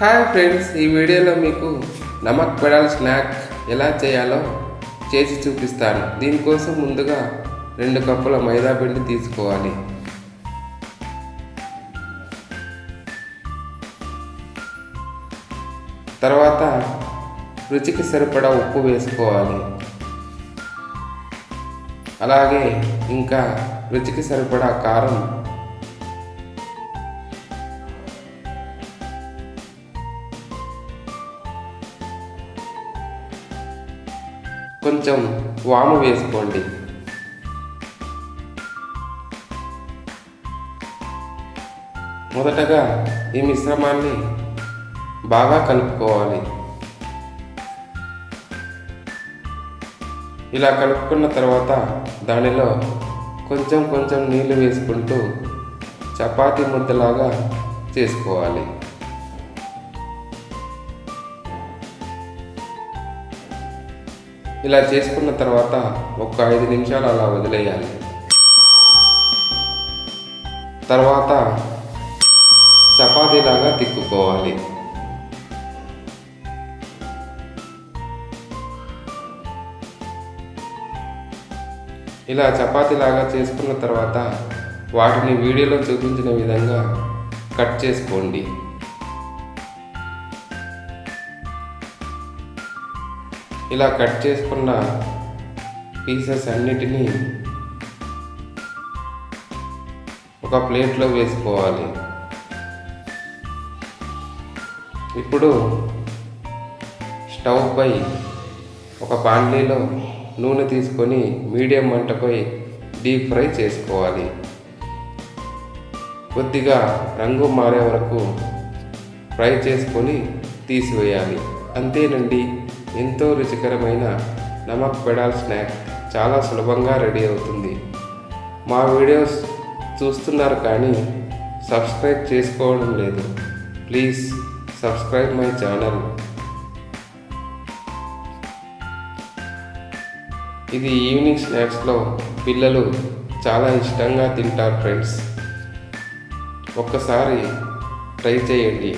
Hi friends ఈ వీడియోలో మీకు నమక్ పెడల్ స్నాక్ ఎలా చేయాలో చేసి చూపిస్తాను. దీనికోసం ముందుగా రెండు కప్పుల మైదా పిండి తీసుకోవాలి. తర్వాత రుచికి సరిపడా ఉప్పు వేసుకోవాలి. అలాగే ఇంకా రుచికి సరిపడా కారం కొంచెం వాము వేసుకోండి. మొదటగా ఈ మిశ్రమాన్ని బాగా కలుపుకోవాలి. ఇలా కలుపుకున్న తర్వాత దానిలో కొంచెం కొంచెం నీళ్ళు వేసుకుంటూ చపాతీ ముద్దలాగా చేసుకోవాలి. ఇలా చేసుకున్న తర్వాత ఒక ఐదు నిమిషాలు అలా వదిలేయాలి. తర్వాత చపాతీలాగా తిక్కుకోవాలి. ఇలా చపాతీలాగా చేసుకున్న తర్వాత వాటిని వీడియోలో చూపించిన విధంగా కట్ చేసుకోండి. ఇలా కట్ చేసుకున్న పీసెస్ అన్నిటినీ ఒక ప్లేట్లో వేసుకోవాలి. ఇప్పుడు స్టవ్ పై ఒక బాండ్లీలో నూనె తీసుకొని మీడియం మంటపై డీప్ ఫ్రై చేసుకోవాలి. కొద్దిగా రంగు మారే వరకు ఫ్రై చేసుకొని తీసివేయాలి. అంతేనండి. ఎంతో రుచికరమైన నమక్ పెడాల్ స్నాక్ చాలా సులభంగా రెడీ అవుతుంది. మా వీడియోస్ చూస్తున్నారు కానీ సబ్స్క్రైబ్ చేసుకోవడం లేదు. Please subscribe my channel. ఇది ఈవినింగ్ స్నాక్స్లో పిల్లలు చాలా ఇష్టంగా తింటారు ఫ్రెండ్స్. ఒక్కసారి ట్రై చేయండి.